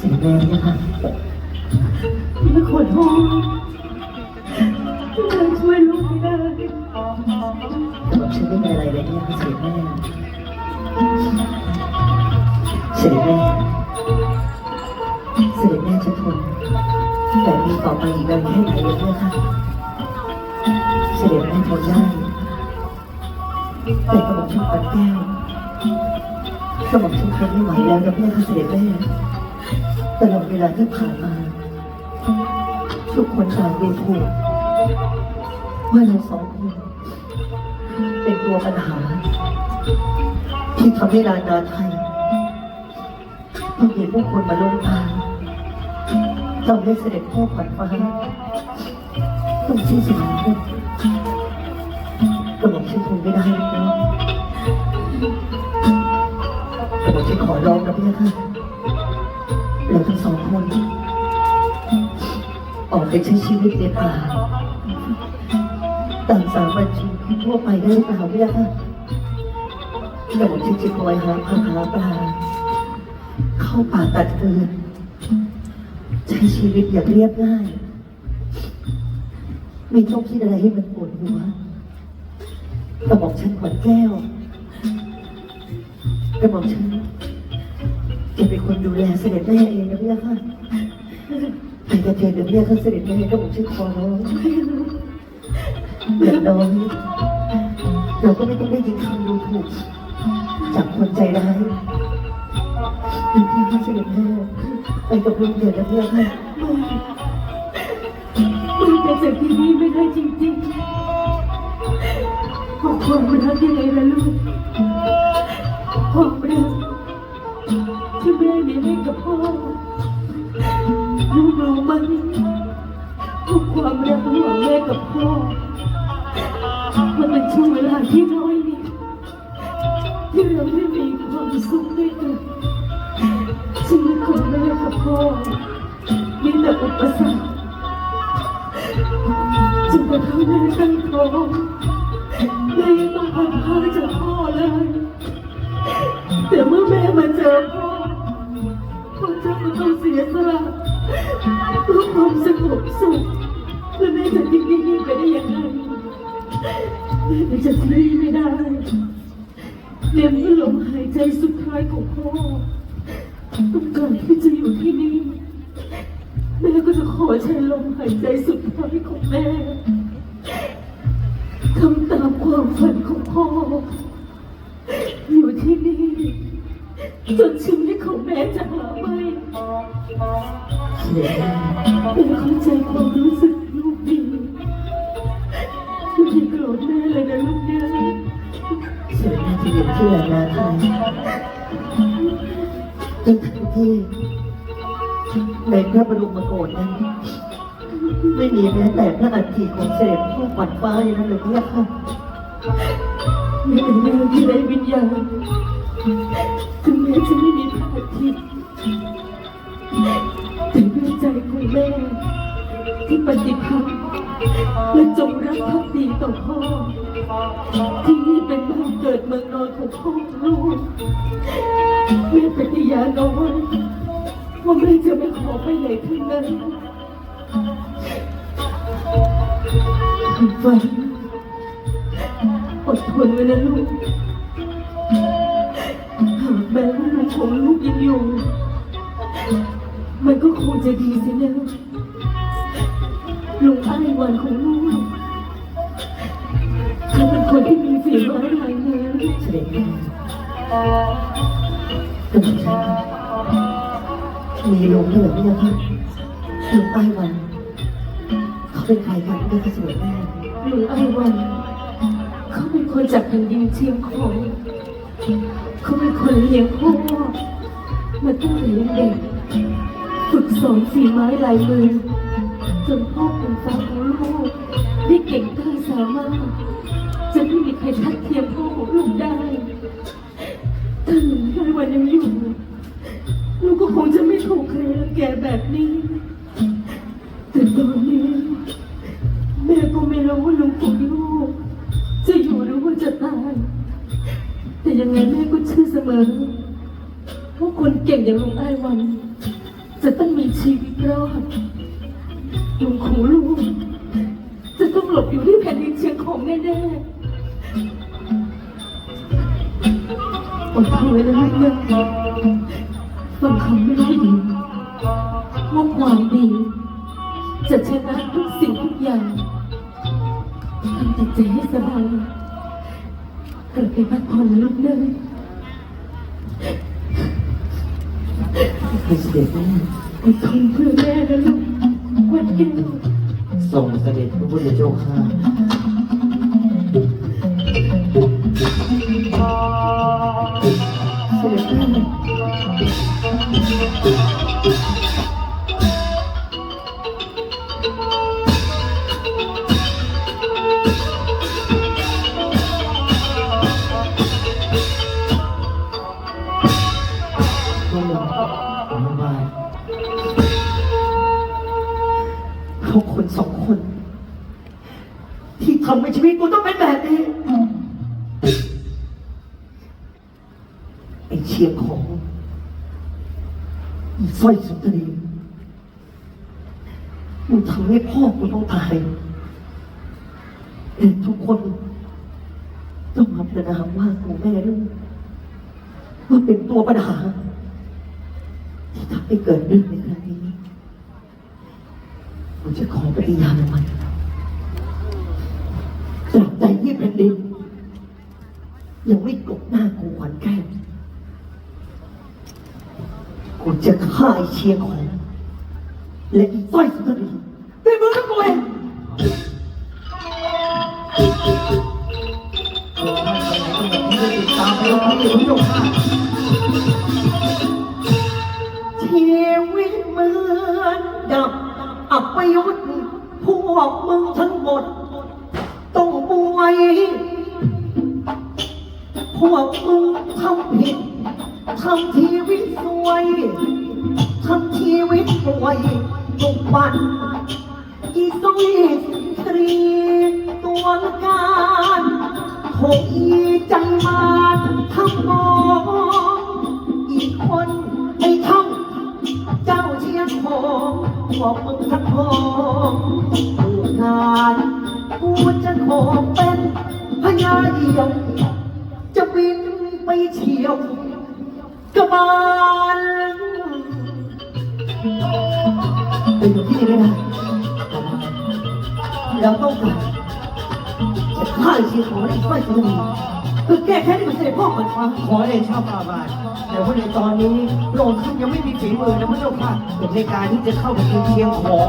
สด็จแม่เนี่ยค่ะไม่ขอโทษที่เราช่วยลูกไม่ได้ผมฉันไม่มีอะไรเลยเนี่ยเสด็จแม่เสด็จแม่เสด็จแม่จะทนแต่มีต่อไปอีกนานแค่ไหนเลยเนี่ยค่ะเสด็จแม่ทนได้แต่กระบอกฉันปัดแก้วกระบอกฉันทนไม่ไหวแล้วนะเนี่ยค่ะเสด็จแม่ ตลอดเวลาที่ผ่านมาทุกคนต่างดูถูกว่าเราสองคนเป็นตัวปัญหา ที่ทำให้รานนาไทยต้องมีผู้คนมาลงทางทำให้เสด็จพ่อขวัญฟ้าต้องสิ้นสุดลงกระบอกฉันทนไม่ได้แล้วกระบอกฉันขอร้องนะพี่ค่ะ ไปใช้ชีวิตในป่าตามสามัญชนทั่วไปได้หรือเปล่าพี่ค่ะกระบอกฉันจะคอยหาผักหาปลาเข้าป่าตัดฟืนใช้ชีวิตอย่างเรียบง่ายไม่ต้องคิดอะไรให้มันปวดหัวกระบอกฉันขวัญแก้วกระบอกฉันจะเป็นคนดูแลเสด็จแม่เองนะพี่ค่ะ ไปกระเทียนเดี๋ยวเรียกเขาเสด็จแม่กระบอกฉันขอร้องอย่างน้อยเราก็ไม่ต้องได้ยินคำดูถูกจากคนใจร้ายเป็นพี่ที่เสด็จแม่ไปกับลุงเดือดนะพี่ค่ะลูกจะจากที่นี่ไม่ได้จริงๆขอความรักยังไงล่ะลูกความรักที่แม่มีให้กับพ่อ แม่กับพ่อ มันเป็นช่วงเวลาที่น้อยนิดที่เราได้มีความสุขด้วยกันชีวิตของแม่กับพ่อมีแต่อุปสรรคจนกระทั่งแม่ตั้งท้องแม่ยังต้องพัดพาจากพ่อเลย แต่เมื่อแม่มาเจอพ่อพ่อจะมาต้องเสียสละเพื่อความสงบสุข ม่จะทิ้งนี่ไปได้ยังไงแม่จะทิ้งไม่ได้เรียนเมื่อลมหายใจสุดท้ายของพ่อต้องการที่จะอยู่ที่นี่แม่ก็จะขอใช้ลมหายใจสุดท้ายของแม่ทำตามความฝันของพ่อ อยู่ที่นี่จนชีวิตของแม่จะหาไม่ เสด็จแม่แม่เข้าใจความรู้สึกลูกดีลูกอย่าโกรธแม่เลยนะลูกเนี่ยเสด็จแม่จะอยู่ที่แหล่งนาไทยทั้งทำที่ในพระบรมโกศนั้นไม่มีแม้แต่พระอัฐิของเสด็จพ่อขวัญฟ้าอย่างนั้นเลยพี่ค่ะแม่เป็นแม่ที่ไร้วิญญาณถึงแม้จะไม่มีพระอา ทิตย์แต่ด้วยใจของแม่ที่ปฏิพันธ์และจงรักภักดีต่อพ่อ ที่นี่เป็นบ้านเกิดเมืองนอนของพ่อลูกแม่ปฏิญาณเอาไว้ว่าแม่จะไม่ขอไปไหนทั้งนั้นฝันอดทนไว้นะลูกหากแม่ลูกของลูกยังอยู่ มันก็คงจะดีสินะลุงอ้ายวันของลูกเขาเป็นคนที่มีฝีม้ลายมือเสด็จแม่กระฉันมีลุงด้วยเหรอพี่ค่ะลุงป้ายวันเขาเป็นใครกันพี่ค่ะเสด็จแม่ลุงอ้ายวันเขาเป็นคนจากแผ่นดินเชียงของเขาเป็นคนเลี้ยงพ่อมาตั้งแต่ยังเด็ก ฝึกสอนฝีไม้ลายมือจนพ่อเป็นฟ้าของลูกได้เก่งกล้าสามารถจะไม่มีใครทัดเทียมพ่อของลูกได้ถ้าหนูได้วันยังอยู่ลูกก็คงจะไม่ถูกใครรังแกแบบนี้แต่ตอนนี้แม่ก็ไม่รู้ว่าลุงของลูกจะอยู่หรือว่าจะตายแต่ยังไงแม่ก็เชื่อเสมอว่าคนเก่งอย่างลุงไอ้วันายวันอดลุงของลูกจะต้องหลบอยู่ที่แผ่นดินเชียงของแน่ๆอดทนไว้นะลูกนะฟังคำไม่ได้ยินว่าความดี จะชนะทุกสิ่งทุกอย่างทำจิตใจให้สบายเกลับไปพักผ่อนนะลูกเด้อ ให้เสด็จแม่อดทนเพื่อแม่นะลูกวันกินส่งเสด็จพระพุทธเจ้าข้าเสด็จแม่ เขาคนสองคน ที่ทำให้ชีวิตกูต้องเป็นแบบนี้ ไอ้เชียงของอีสร้อยสุนทรีมึงทำให้พ่อกูต้องตายแต่ทุกคน ต้องมาประนามว่ากูแม่ลูกว่าเป็นตัวปัญหาที่ทำให้เกิดเรื่องในครั้งูจะขอปฏิญาณมันตราบใดที่แผ่นดิน ยังไม่กบหน้ากูขวัญแก้วกูจะฆ่าไอ้เชียงของ และอีต้อยสุนทรีด้วยมือของกูเองชีวิตเหมือนดับ ประยุทธ์พวกมึงทั้งหมด ต้องบวย พวกมึงทำผิดทำชีวิตสวยทำชีวิตป่วยตกบันอีสุยครีตัวการโหอีใจมานทำมองอีกคนไอ้ท่อง จ้งของบอกมึงทั้งพองผู้งานกูจะขอเป็นพญาเดียว จะบินไปเฉียวกระบาลเป็นอยู่ที่นี่ไม่ได้เราต้องการจะฆ่าเชียงของไอ้ฝ้ายสุนี คือแก้แค้นให้มันเสด็จพ่อก่อนฟ้าขอเดชะฝ่าบาทแต่ว่าในตอนนี้โรงค์ท่านยังไม่มีฝีมือนะพระเจ้าค่ะในการที่จะเข้าไปกินเคียงของ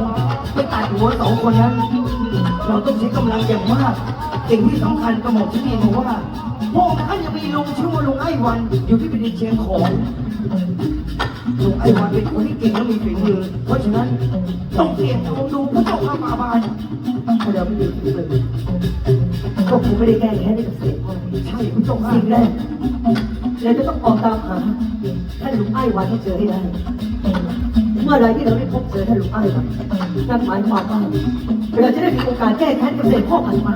ไปตัดหัวสองคนนั้น เราต้องใช้กำลังอย่างมากสิ่งที่สำคัญกระหม่อมที่นี่บอกว่าพระองค์ท่านยังมีลุงชื่อว่าลุงไอ้วันอยู่ที่เป็นเชียงของ ไอ้วันเป็นคนที่เก่งและมีฝีมือ เพราะฉะนั้นต้องเสี่ยงดวงดูพระเจ้าค่ะฝ่าบาทถ้าเราไม่มีฝีมือก็คงไม่ได้แก้แค้นให้กับเสด็จพ่อใช่พระเจ้าค่ะสิ่งแรกเราจะต้องออกตามหาท่านลุงไอ้วันให้เจอให้ได้ เมื่อไรที่เราได้พบเจอท่านลุงไอ้วันนั่นหมายความว่าเราจะได้มีโอกาสแก้แค้นกับเสด็จพ่อพันมา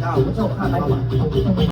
เจ้าพระเจ้าค่ะฝ่าบา